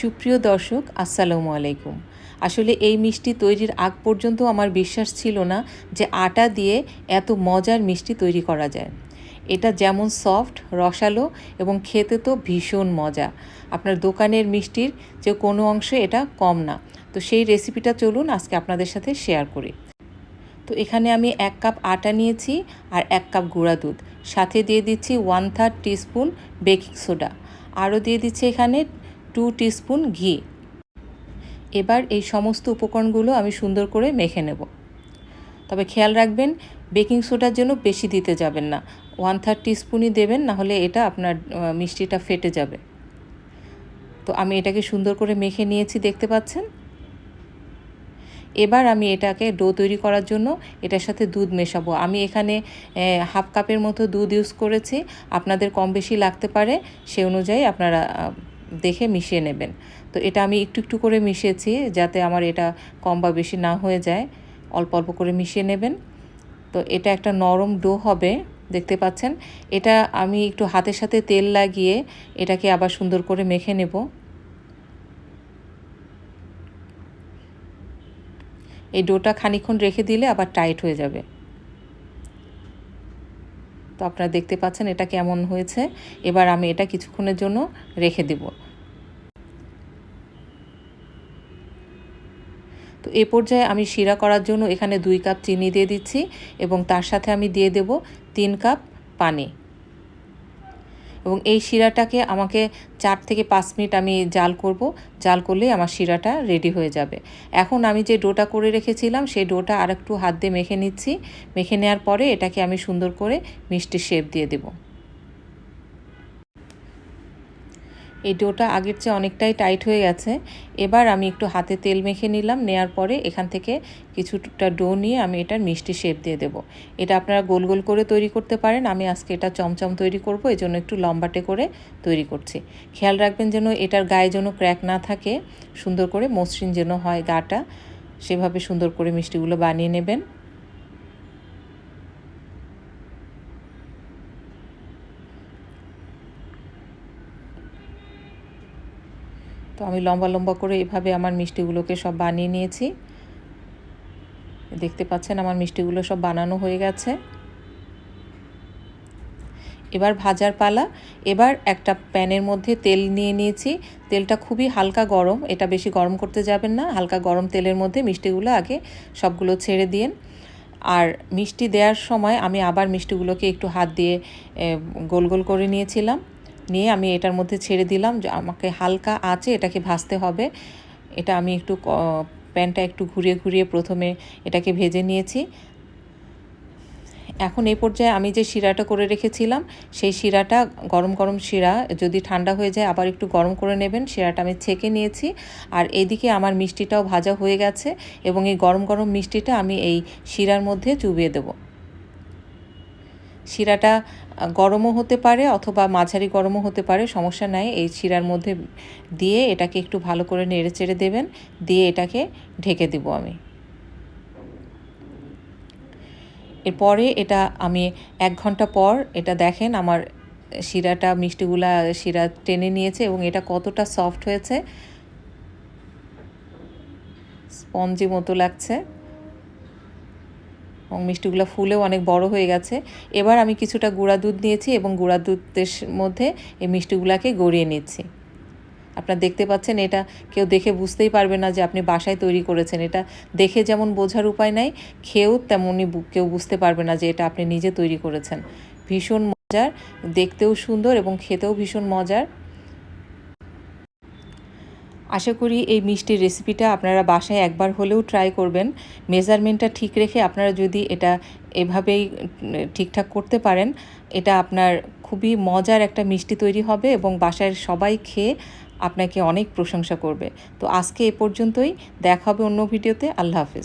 সুপ্রিয় দর্শক, আসসালামু আলাইকুম। আসলে এই মিষ্টি তৈরির আগ পর্যন্ত আমার বিশ্বাস ছিল না যে আটা দিয়ে এত মজার মিষ্টি তৈরি করা যায়। এটা যেমন সফট, রসালো এবং খেতে তো ভীষণ মজা। আপনার দোকানের মিষ্টির যে কোনো অংশে এটা কম না। তো সেই রেসিপিটা চলুন আজকে আপনাদের সাথে শেয়ার করি। তো এখানে আমি এক কাপ আটা নিয়েছি আর এক কাপ গুঁড়া দুধ। সাথে দিয়ে দিচ্ছি one third teaspoon baking soda. আরও দিয়ে দিচ্ছি এখানে টু টিস্পুন ঘি। এবার এই সমস্ত উপকরণগুলো আমি সুন্দর করে মেখে নেব। তবে খেয়াল রাখবেন, বেকিং সোডার জন্য বেশি দিতে যাবেন না। ওয়ান থার্ড টিস্পুনই দেবেন, নাহলে এটা আপনার মিষ্টিটা ফেটে যাবে। তো আমি এটাকে সুন্দর করে মেখে নিয়েছি, দেখতে পাচ্ছেন? এবার আমি এটাকে ডো তৈরি করার জন্য এটার সাথে দুধ মেশাবো। আমি এখানে হাফ কাপের মতো দুধ ইউজ করেছি। আপনাদের কম বেশি লাগতে পারে, সে অনুযায়ী আপনারা দেখে মিশিয়ে নেবেন। তো এটা আমি একটু একটু করে মিশিয়েছি যাতে আমার এটা কম বা বেশি না হয়ে যায়। অল্প অল্প করে মিশিয়ে নেবেন। তো এটা একটা নরম ডো হবে, দেখতে পাচ্ছেন। এটা আমি একটু হাতের সাথে তেল লাগিয়ে এটাকে আবার সুন্দর করে মেখে নেব। এই ডোটা খানিক্ষণ রেখে দিলে আবার টাইট হয়ে যাবে। তো আপনারা দেখতে পাচ্ছেন এটা কেমন হয়েছে। এবার আমি এটা কিছুক্ষণের জন্য রেখে দেব। তো এ পর্যায়ে আমি শিরা করার জন্য এখানে দুই কাপ চিনি দিয়ে দিচ্ছি এবং তার সাথে আমি দিয়ে দেব তিন কাপ পানি। এবং এই শিরাটাকে আমাকে চার থেকে পাঁচ মিনিট আমি জাল করব। জাল করলেই আমার শিরাটা রেডি হয়ে যাবে। এখন আমি যে ডোটা করে রেখেছিলাম, সেই ডোটা আর একটু হাত দিয়ে মেখে নিচ্ছি। মেখে নেওয়ার পরে এটাকে আমি সুন্দর করে মিষ্টি শেপ দিয়ে দেবো। এই ডোটা আগের চেয়ে অনেকটাই টাইট হয়ে গেছে। এবার আমি একটু হাতে তেল মেখে নিলাম, নেয়ার পরে এখান থেকে কিছুটা ডো নিয়ে আমি এটার মিষ্টি শেপ দিয়ে দেব। এটা আপনারা গোল গোল করে তৈরি করতে পারেন, আমি আজকে এটা চমচম তৈরি করব এই জন্য একটু লম্বাটে করে তৈরি করছি। খেয়াল রাখবেন যেন এটার গায়ে যেন ক্র্যাক না থাকে, সুন্দর করে মসৃণ যেন হয় গাটা, সেভাবে সুন্দর করে মিষ্টিগুলো বানিয়ে নেবেন। তো আমি লম্বা লম্বা করে এভাবে আমার মিষ্টিগুলোকে সব বানিয়ে নিয়েছি। দেখতে পাচ্ছেন আমার মিষ্টিগুলো সব বানানো হয়ে গেছে। এবার ভাজার পালা। এবার একটা প্যানের মধ্যে তেল নিয়ে নিয়েছি। তেলটা খুবই হালকা গরম। এটা বেশি গরম করতে যাবেন না। হালকা গরম তেলের মধ্যে মিষ্টিগুলো আগে সবগুলো ছেড়ে দিন। আর মিষ্টি দেওয়ার সময় আমি আবার মিষ্টিগুলোকে একটু হাত দিয়ে গোল গোল করে নিয়েছিলাম। নিয়ে আমি এটার মধ্যে ছেড়ে দিলাম যে আমাকে হালকা আঁচে এটাকে ভাজতে হবে। এটা আমি একটু প্যানটা একটু ঘুরিয়ে ঘুরিয়ে প্রথমে এটাকে ভেজে নিয়েছি। এখন এই পর্যায়ে আমি যে শিরাটা করে রেখেছিলাম, সেই শিরাটা, গরম গরম শিরা যদি ঠান্ডা হয়ে যায় আবার একটু গরম করে নেবেন। শিরাটা আমি ছেঁকে নিয়েছি আর এদিকে আমার মিষ্টিটাও ভাজা হয়ে গেছে এবং এই গরম গরম মিষ্টিটা আমি এই শিরার মধ্যে চুবিয়ে দেবো। শিরাটা গরমও হতে পারে অথবা মাঝারি গরমও হতে পারে, সমস্যা নাই। এই শিরার মধ্যে দিয়ে এটাকে একটু ভালো করে নেড়ে চেড়ে দেবেন, দিয়ে এটাকে ঢেকে দিব আমি। এরপরে এটা আমি এক ঘণ্টা পর, এটা দেখেন আমার শিরাটা, মিষ্টিগুলা শিরা টেনে নিয়েছে এবং এটা কতটা সফট হয়েছে। স্পঞ্জি মতো লাগছে। এবং মিষ্টিগুলো ফুলেও অনেক বড় হয়ে গেছে। এবার আমি কিছুটা গুঁড়া দুধ নিয়েছি এবং গুঁড়া দুধের মধ্যে এই মিষ্টিগুলাকে গড়িয়ে নিচ্ছি। আপনারা দেখতে পাচ্ছেন এটা কেউ দেখে বুঝতেই পারবে না যে আপনি বাসায় তৈরি করেছেন। এটা দেখে যেমন বোঝার উপায় নাই, খেয়েও তেমনই কেউ বুঝতে পারবে না যে এটা আপনি নিজে তৈরি করেছেন। ভীষণ মজার, দেখতেও সুন্দর এবং খেতেও ভীষণ মজার। আশা করি এই মিষ্টির রেসিপিটা আপনারা বাসায় একবার হলেও ট্রাই করবেন। মেজারমেন্টটা ঠিক রেখে আপনারা যদি এটা এভাবেই ঠিকঠাক করতে পারেন, এটা আপনার খুবই মজার একটা মিষ্টি তৈরি হবে এবং বাসায় সবাই খেয়ে আপনাকে অনেক প্রশংসা করবে। তো আজকে এ পর্যন্তই, দেখা হবে অন্য ভিডিওতে আল্লাহ হাফিজ।